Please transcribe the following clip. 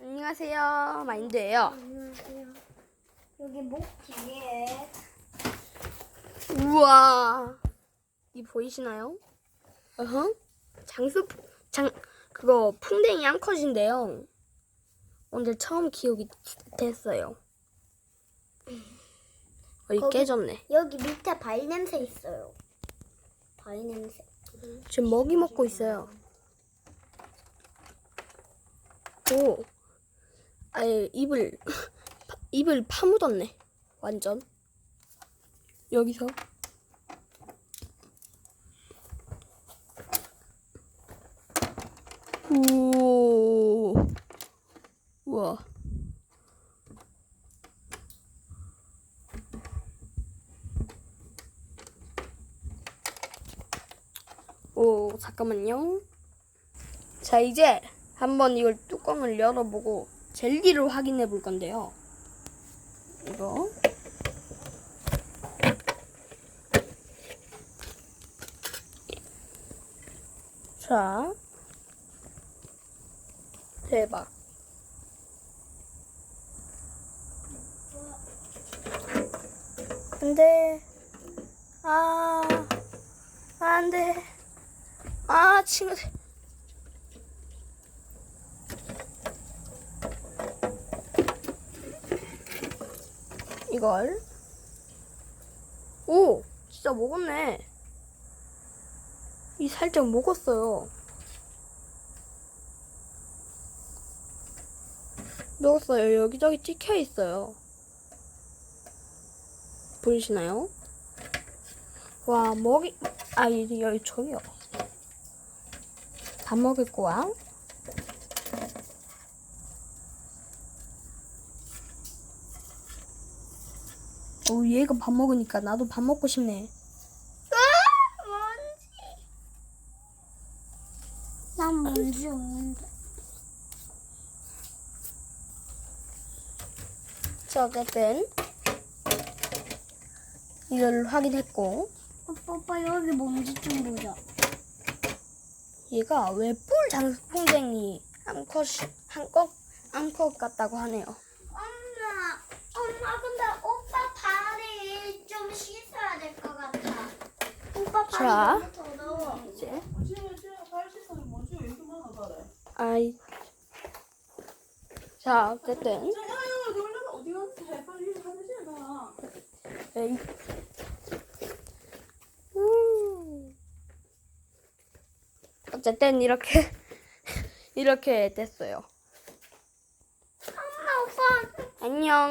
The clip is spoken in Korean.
안녕하세요. 마인드예요. 안녕하세요. 여기 목 뒤에 우와. 이 보이시나요? 어흥. 장수 장 그거 풍뎅이 암컷인데요. 오늘 처음 기억이 됐어요. 어이 거기- 깨졌네. 여기 밑에 발 냄새 있어요. 발 냄새. 지금 먹이 먹고 있어요. 오. 아예 입을 파- 입을 파묻었네. 완전. 여기서. 오. 우와. 오, 잠깐만요. 자, 이제 한번 이걸 뚜껑을 열어보고 젤리를 확인해 볼 건데요. 이거. 자. 대박. 안 돼. 아. 안 돼. 아, 친구들. 이걸. 오, 진짜 먹었네. 이 살짝 먹었어요. 먹었어요. 여기저기 찍혀 있어요. 보이시나요? 와, 먹이, 아, 여기, 저기요. 밥 먹을 거야. 오, 얘가 밥 먹으니까 나도 밥 먹고 싶네. 난 뭔지 없는데. 자, 어쨌든 이걸 확인했고 오빠, 오빠 여기 뭔지 좀 보자. 얘가 외뿔 장수풍뎅이 암컷 한껏 암컷 같다고 하네요. 엄마, 엄마 근데 오빠 발이 좀 씻어야 될 것 같아. 오빠 발이 자. 이제 아이 자 어쨌든 에이. 음. 어쨌든 이렇게 이렇게 됐어요. 엄마, 오빠. 안녕.